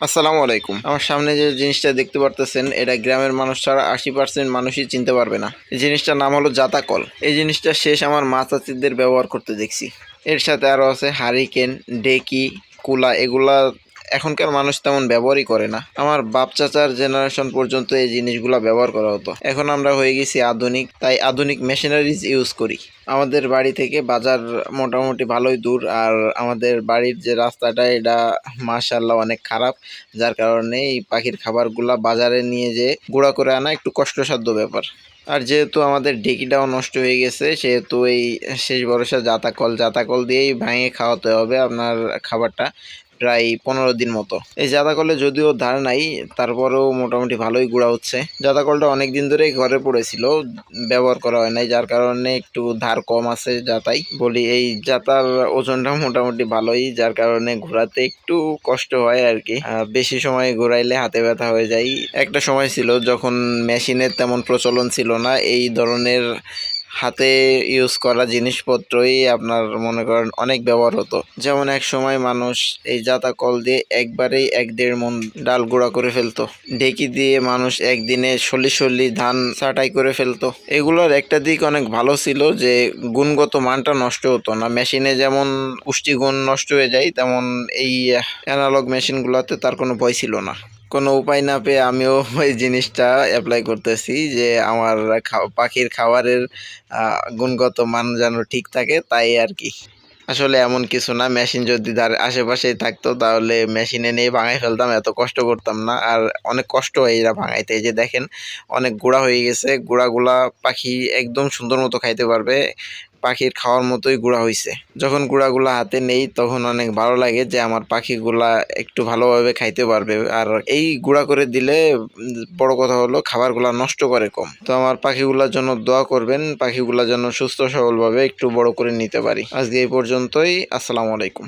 আসসালামু আলাইকুম। আমার সামনে যে জিনিসটা দেখতে পারতেছেন, এটা গ্রামের মানুষ ছাড়া আশি পার্সেন্ট মানুষই চিনতে পারবে না। এই জিনিসটার নাম হলো জাতাকল। এই জিনিসটা শেষ আমার মা চাচিদের ব্যবহার করতে দেখছি। এর সাথে আরও আছে হারিকেন, ডেকি, কুলা, এগুলা এখনকার মানুষ তেমন ব্যবহারই করে না। আমার বাপ চাচার জেনারেশন পর্যন্ত এই জিনিসগুলো ব্যবহার করা হতো। এখন আমরা হয়ে গেছি আধুনিক, তাই আধুনিক মেশিনারিজ ইউজ করি। আমাদের বাড়ি থেকে বাজার মোটামুটি ভালোই দূর, আর আমাদের বাড়ির যে রাস্তাটা, এটা মাশাল্লাহ অনেক খারাপ। যার কারণে এই পাখির খাবারগুলা বাজারে নিয়ে যে গুঁড়া করে আনা একটু কষ্টসাধ্য ব্যাপার। আর যেহেতু আমাদের ডেকিটাও নষ্ট হয়ে গেছে, সেহেতু এই শেষ ভরসা জাতাকল জাতাকল দিয়েই ভাঙে খাওয়াতে হবে আপনার খাবারটা। প্রায় পনেরো দিন মতো। এই জাদাকলে যদিও ধার নাই, তারপরেও মোটামুটি ভালোই গুঁড়া হচ্ছে। জাদাকলটা অনেক দিন ধরেই ঘরে পড়েছিল, ব্যবহার করা হয় নাই, যার কারণে একটু ধার কম আছে জাতাই বলি এই জাতার ওজনটা মোটামুটি ভালোই, যার কারণে ঘোরাতে একটু কষ্ট হয় আর কি। বেশি সময় ঘোরাইলে হাতে ব্যথা হয়ে যায়। একটা সময় ছিল যখন মেশিনের তেমন প্রচলন ছিল না, এই ধরনের হাতে ইউজ করা জিনিসপত্রই আপনার মনে করেন অনেক ব্যবহার হতো। যেমন এক সময় মানুষ এই জাতা কল দিয়ে একবারেই এক দেড় মন ডাল গুঁড়া করে ফেলতো। ঢেকি দিয়ে মানুষ একদিনে সল্লি সল্লি ধান ছাটাই করে ফেলতো। এগুলোর একটা দিক অনেক ভালো ছিল যে গুণগত মানটা নষ্ট হতো না। মেশিনে যেমন পুষ্টিগুণ নষ্ট হয়ে যায়, তেমন এই অ্যানালগ মেশিনগুলোতে তার কোনো ভয় ছিল না। কোনো উপায় না পেয়ে আমিও ওই জিনিসটা অ্যাপ্লাই করতেছি যে আমার পাখির খাবারের গুণগত মান যেন ঠিক থাকে তাই আর কি। আসলে এমন কিছু না মেশিন যদি তার আশেপাশেই থাকতো তাহলে মেশিনে নিয়ে ভাঙাই ফেলতাম, এত কষ্ট করতাম না। আর অনেক কষ্ট হয় এরা ভাঙাইতে। এই যে দেখেন, অনেক গুঁড়া হয়ে গেছে, গুঁড়াগুলা পাখি একদম সুন্দর মতো খাইতে পারবে। পাখির খাওয়ার মতোই গুঁড়া হয়েছে যখন গুঁড়াগুলা হাতে নেই, তখন অনেক ভালো লাগে যে আমার পাখিগুলা একটু ভালোভাবে খাইতে পারবে। আর এই গুঁড়া করে দিলে, বড় কথা হলো খাবারগুলা নষ্ট করে কম। তো আমার পাখিগুলার জন্য দোয়া করবেন, পাখিগুলা যেন সুস্থ সবলভাবে একটু বড় করে নিতে পারি। আজকে এই পর্যন্তই, আসসালামু আলাইকুম।